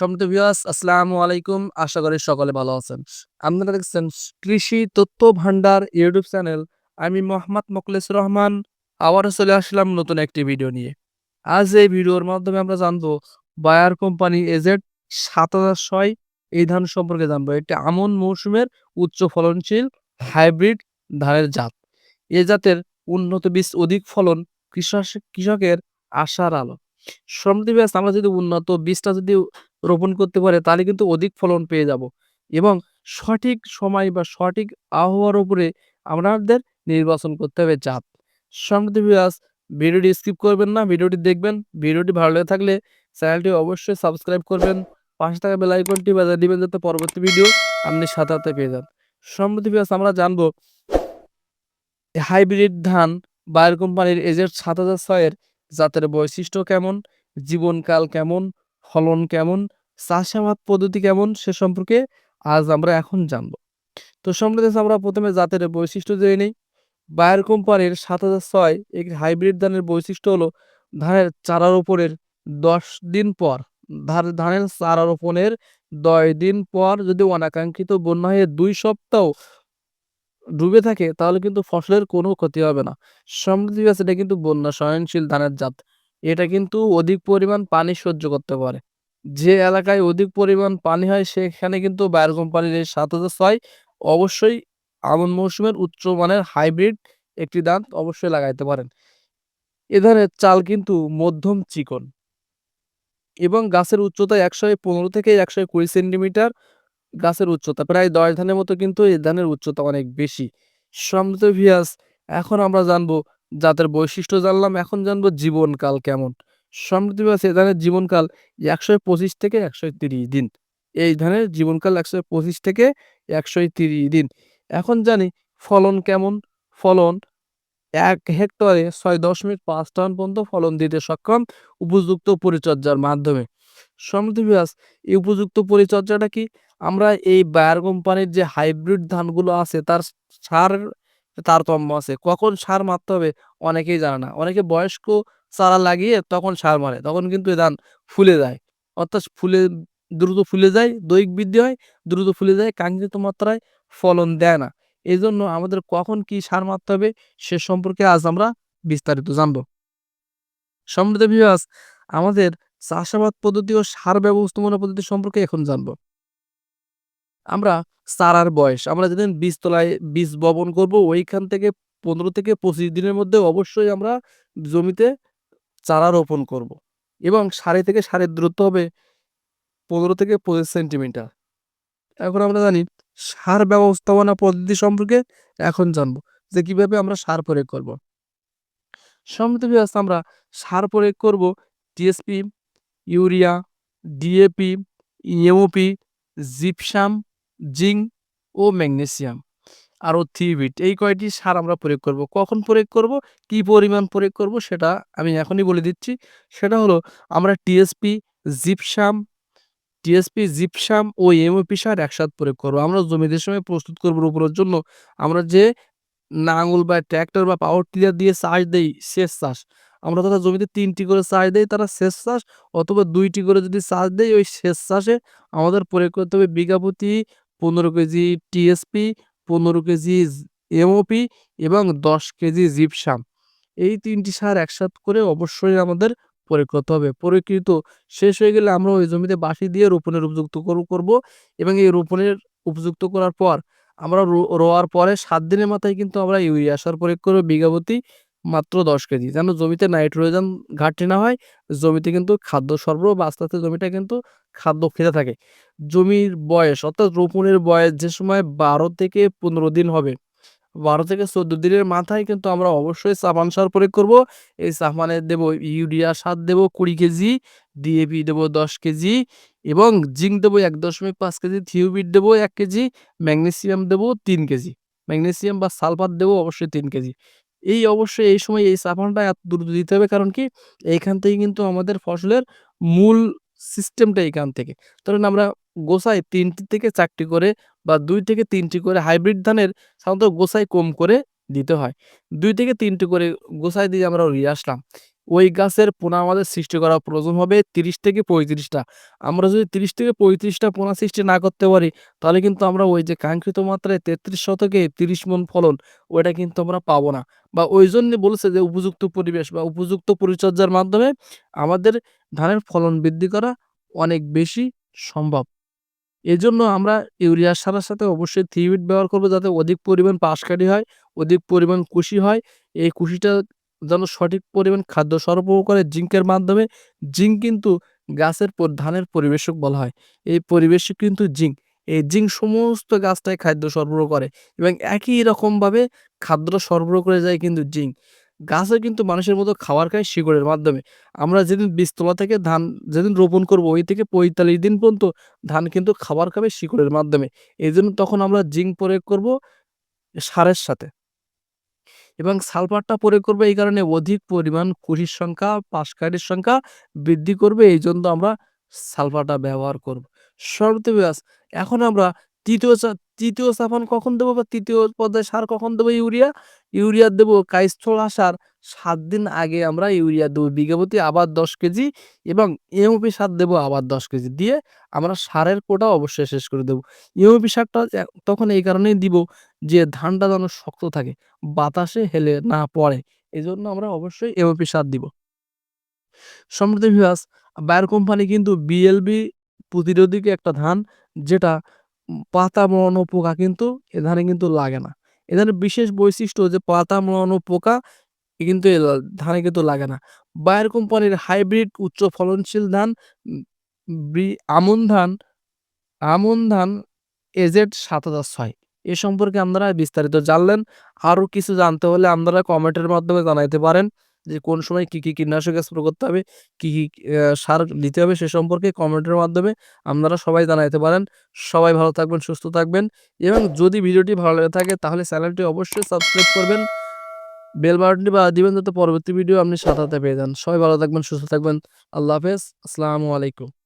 সম্মানিত ভিউয়ার্স আসসালামু আলাইকুম। আশা করি সকলে ভালো আছেন। আপনারা দেখছেন কৃষি তথ্য ভান্ডার ইউটিউব চ্যানেল। আমি মোহাম্মদ মোখলেস রহমান। আবারও চলে আসলাম নতুন একটি ভিডিও নিয়ে। আজ এই ভিডিওর মাধ্যমে আমরা জানব, বায়ার কোম্পানি এজেড সাত হাজার ছয় এই ধান সম্পর্কে জানব। এটি আমন মৌসুমের উচ্চ ফলনশীল হাইব্রিড ধানের জাত। এ জাতের উন্নত বীজ অধিক ফলন কৃষক কৃষকের আশার আলো। সম্প্রতি ব্যাস আমরা যদি উন্নত বীজটা যদি রোপণ করতে পারে, তাহলে কিন্তু অধিক ফলন পেয়ে যাব। এবং সঠিক সময় বা সঠিক আবহাওয়ার উপরে আমাদের নির্বাচন করতে হবে জাত। সম্প্রতি ব্যাস ভিডিওটি স্কিপ করবেন না, ভিডিওটি দেখবেন, ভিডিওটি ভালো লেগে থাকলে চ্যানেলটি অবশ্যই সাবস্ক্রাইব করবেন, পাশে থাকা বেল আইকনটি বাজার দিবেন যাতে পরবর্তী ভিডিও আপনি সাথে সাথে পেয়ে যান। সম্প্রতি ব্যাস আমরা জানব হাইব্রিড ধান বায়ার কোম্পানির এজেড সাত হাজার ছয়ের জাতের বৈশিষ্ট্য কেমন, জীবনকাল কেমন, ফলন কেমন চাষাবাদ পদ্ধতি কেমন সে সম্পর্কে আজ আমরা এখন জানব। তো সম্প্রতি আমরা প্রথমে জাতের বৈশিষ্ট্য জেনে নিই। বায়ার কোম্পানির সাত হাজার ছয় একটি হাইব্রিড ধানের বৈশিষ্ট্য হলো ধানের চারা রোপণের দশ দিন পর, ধান- ধানের চারা রোপণের দশ দিন পর যদি অনাকাঙ্ক্ষিত বন্যা হয়ে দুই সপ্তাহ ডুবে থাকে, তাহলে কিন্তু ফসলের কোনো ক্ষতি হবে না। সমৃদ্ধি গাছ এটা কিন্তু বন্যা সহনশীল ধানের জাত। এটা কিন্তু অধিক পরিমাণ পানি সহ্য করতে পারে। যে এলাকায় অধিক পরিমাণ পানি হয়, সেখানে কিন্তু বায়ার কোম্পানির এই সাত হাজার ছয় অবশ্যই আমন মৌসুমের উচ্চ মানের হাইব্রিড একটি ধান অবশ্যই লাগাইতে পারেন। এ ধরনের চাল কিন্তু মধ্যম চিকন এবং গাছের উচ্চতা একশো পনেরো থেকে একশো কুড়ি সেন্টিমিটার গাছের উচ্চতা, প্রায় দশ ধানের মতো কিন্তু এই ধানের উচ্চতা অনেক বেশি। সমৃদ্ধ ভিয়াস এখন আমরা জানব জাতের বৈশিষ্ট্য জানলাম, এখন জানব জীবনকাল কেমন। সমৃদ্ধ এই ধানের জীবনকাল একশো পঁচিশ থেকে একশো তিরিশ দিন। এই ধানের জীবনকাল একশো পঁচিশ থেকে একশো তিরিশ দিন। এখন জানি ফলন কেমন? ফলন এক হেক্টরে ছয় দশমিক পাঁচ টন পর্যন্ত ফলন দিতে সক্ষম উপযুক্ত পরিচর্যার মাধ্যমে। সমৃদ্ধ ভিয়াস এই উপযুক্ত পরিচর্যাটা কি? আমরা এই বায়ার কোম্পানির যে হাইব্রিড ধানগুলো আছে, তার সার তারতম্য আছে। কখন সার মারতে হবে অনেকেই জানে না। অনেকে বয়স্ক চারা লাগিয়ে তখন সার মারে। তখন কিন্তু এই ধান ফুলে যায়। অর্থাৎ ফুলে, দ্রুত ফুলে যায়, দৈহিক বৃদ্ধি হয়, দ্রুত ফুলে যায়, কাঙ্ক্ষিত মাত্রায় ফলন দেয় না। এই জন্য আমাদের কখন কি সার মারতে হবে সে সম্পর্কে আজ আমরা বিস্তারিত জানব। সমৃদ্ধ বিভাস আমাদের চাষাবাদ পদ্ধতি ও সার ব্যবস্থাপনা পদ্ধতি সম্পর্কে এখন জানব। আমরা চারার বয়স, আমরা যেদিন বীজ বীজতলায় বীজ বপন করব, ওইখান থেকে পনেরো থেকে পঁচিশ দিনের মধ্যে অবশ্যই আমরা জমিতে চারা রোপণ করব। এবং সারি থেকে সারের দূরত্ব হবে পনেরো থেকে পঁচিশ সেন্টিমিটার। এখন আমরা জানি সার ব্যবস্থাপনা পদ্ধতি সম্পর্কে এখন জানব যে কীভাবে আমরা সার প্রয়োগ করব। ব্যবস্থা আমরা সার প্রয়োগ করব T S P urea D A P E M O P gypsum, zinc O magnesium. আরও থিবিট এই কয়টি সার আমরা প্রয়োগ করব, কখন প্রয়োগ করব, কি পরিমাণ প্রয়োগ করব সেটা আমি এখনই বলে দিচ্ছি। সেটা হলো আমরা T S P gypsum T S P gypsum ও এমওপি সার একসাথে প্রয়োগ করব। আমরা জমিদের সময় প্রস্তুত করব রোপণের জন্য। আমরা যে নাঙল বা ট্র্যাক্টর বা পাওয়ার টিলার দিয়ে চাষ দেই সেচ চাষ, আমরা তারা জমিতে তিনটি করে চাষ দেই, তারা সেচ চাষ, অথবা দুইটি করে যদি চাষ দেই, ওই সেচ চাষে আমাদের প্রয়োগ করতে হবে বিঘা প্রতি পনেরো কেজি টিএসপি পনেরো কেজি এমওপি এবং দশ কেজি জিপসাম এই তিনটি সার একসাথে করে অবশ্যই আমাদের প্রয়োগ করতে হবে। প্রয়োগকৃত শেষ হয়ে গেলে আমরা ওই জমিতে বাঁশি দিয়ে রোপণের উপযুক্ত করব এবং এই রোপণের উপযুক্ত করার পর আমরা রোয়ার পরে সাত দিনের মাথায় কিন্তু আমরা ইউরিয়া সার প্রয়োগ করব বিঘা প্রতি মাত্র দশ কেজি। যেন জমিতে নাইট্রোজেন ঘাটতি না হয়, জমিতে কিন্তু খাদ্য সরবরাহ বা আস্তে আস্তে জমিটা কিন্তু খাদ্য খেতে থাকে। জমির বয়স, অর্থাৎ রোপণের বয়স যে সময় বারো থেকে পনেরো দিন হবে, বারো থেকে চোদ্দ দিনের মাথায় কিন্তু আমরা অবশ্যই সাবান সার প্রয়োগ করব। এই সাবানে দেবো ইউরিয়া সার, দেবো কুড়ি কেজি, ডিএপি দেবো দশ কেজি এবং জিঙ্ক দেবো এক দশমিক পাঁচ কেজি, থিওবিট দেবো এক কেজি, ম্যাগনেসিয়াম দেবো তিন কেজি, ম্যাগনেসিয়াম বা সালফার দেবো অবশ্যই তিন কেজি। এই অবশ্যই এই সময় এই সাবানটা এত দ্রুত দিতে হবে, কারণ কি? এইখান থেকে কিন্তু আমাদের ফসলের মূল সিস্টেমটা এখান থেকে। ধরেন আমরা গোসাই তিনটি থেকে চারটি করে বা দুই থেকে তিনটি করে হাইব্রিড ধানের সাধারণত গোসাই কম করে দিতে হয়। দুই থেকে তিনটি করে গোসাই দিয়ে আমরা নিয়ে আসলাম। ওই গাছের পোনা আমাদের সৃষ্টি করা প্রয়োজন হবে তিরিশ থেকে পঁয়ত্রিশটা। আমরা যদি তিরিশ থেকে পঁয়ত্রিশটা পোনা সৃষ্টি না করতে পারি, তাহলে কিন্তু আমরা ওই যে কাঙ্ক্ষিত মাত্রায় তেত্রিশ শতকে তিরিশ মন ফলন ওইটা কিন্তু আমরা পাবো না। বা ওই জন্য বলেছে যে উপযুক্ত পরিবেশ বা উপযুক্ত পরিচর্যার মাধ্যমে আমাদের ধানের ফলন বৃদ্ধি করা অনেক বেশি সম্ভব। এজন্য আমরা ইউরিয়া সারের সাথে অবশ্যই থ্রিবিট ব্যবহার করব যাতে অধিক পরিমাণ পাশকাঠি হয়, অধিক পরিমাণ কুশি হয়। এই কুশিটা যেন সঠিক পরিমাণ খাদ্য সরবরাহ করে জিঙ্কের মাধ্যমে। জিঙ্ক কিন্তু গাছের ধানের পরিবেশক বলা হয়। এই পরিবেশক কিন্তু জিঙ্ক। এই জিঙ্ক সমস্ত গাছটায় খাদ্য সরবরাহ করে এবং একই রকমভাবে খাদ্য সরবরাহ করে যায় কিন্তু জিঙ্ক। গাছে কিন্তু মানুষের মতো খাবার খায় শিকড়ের মাধ্যমে। আমরা যেদিন বীজতলা থেকে ধান যেদিন রোপণ করব, ওই থেকে পঁয়তাল্লিশ দিন পর্যন্ত ধান কিন্তু খাবার খাবে শিকড়ের মাধ্যমে। এই জন্য তখন আমরা জিঙ্ক প্রয়োগ করব সারের সাথে। এবং সালফারটা প্রয়োগ করবে এই কারণে অধিক পরিমাণ কুশির সংখ্যা, পাশকাঠির সংখ্যা বৃদ্ধি করবে এই জন্য আমরা সালফারটা ব্যবহার করব। সর্বতে এখন আমরা তৃতীয় তৃতীয় চাপান কখন দেবো বা তৃতীয় পর্যায়ে সার কখন দেবো? ইউরিয়া? ইউরিয়া দেবো কাইস্থলা সার। সাত দিন আগে আমরা ইউরিয়া দেবো বিঘা প্রতি আবার দশ কেজি এবং এমওপি সার দেবো আবার দশ কেজি। দিয়ে আমরা সারের কোটা অবশ্যই শেষ করে দেবো। এমওপি সারটা তখন এই কারণেই দিব যে ধানটা যেন শক্ত থাকে, বাতাসে হেলে না পড়ে এই জন্য আমরা অবশ্যই এমওপি সার দিব। সম্প্রতি ভিউয়ার্স, বায়ার কোম্পানি কিন্তু বিএলবি প্রতিরোধী একটা ধান, যেটা পাতা মোড়ানো পোকা কিন্তু এ ধানে কিন্তু লাগে না। এ ধানের বিশেষ বৈশিষ্ট্য যে পাতা মোড়ানো পোকা কিন্তু ধানে কিন্তু লাগে না। বায়ার কোম্পানির হাইব্রিড উচ্চ ফলনশীল ধান আমন ধান আমন ধান এজেড সাত হাজার ছয়। এ সম্পর্কে আপনারা বিস্তারিত জানলেন। আরও কিছু জানতে হলে আপনারা কমেন্টের মাধ্যমে জানাইতে পারেন। যে কোন সময় কি কি কীটনাশক স্প্রে করতে হবে, কি কি সার দিতে হবে সে সম্পর্কে কমেন্টের মাধ্যমে আপনারা সবাই জানাইতে পারেন। সবাই ভালো থাকবেন, সুস্থ থাকবেন এবং যদি ভিডিওটি ভালো লেগে থাকে তাহলে চ্যানেলটি অবশ্যই সাবস্ক্রাইব করবেন। বেল বাটনটি বা দিবেন যাতে পরবর্তী ভিডিও আপনি সাথে পেয়ে যান। সবাই ভালো থাকবেন, সুস্থ থাকবেন। আল্লাহ হাফেজ। আসসালামু আলাইকুম।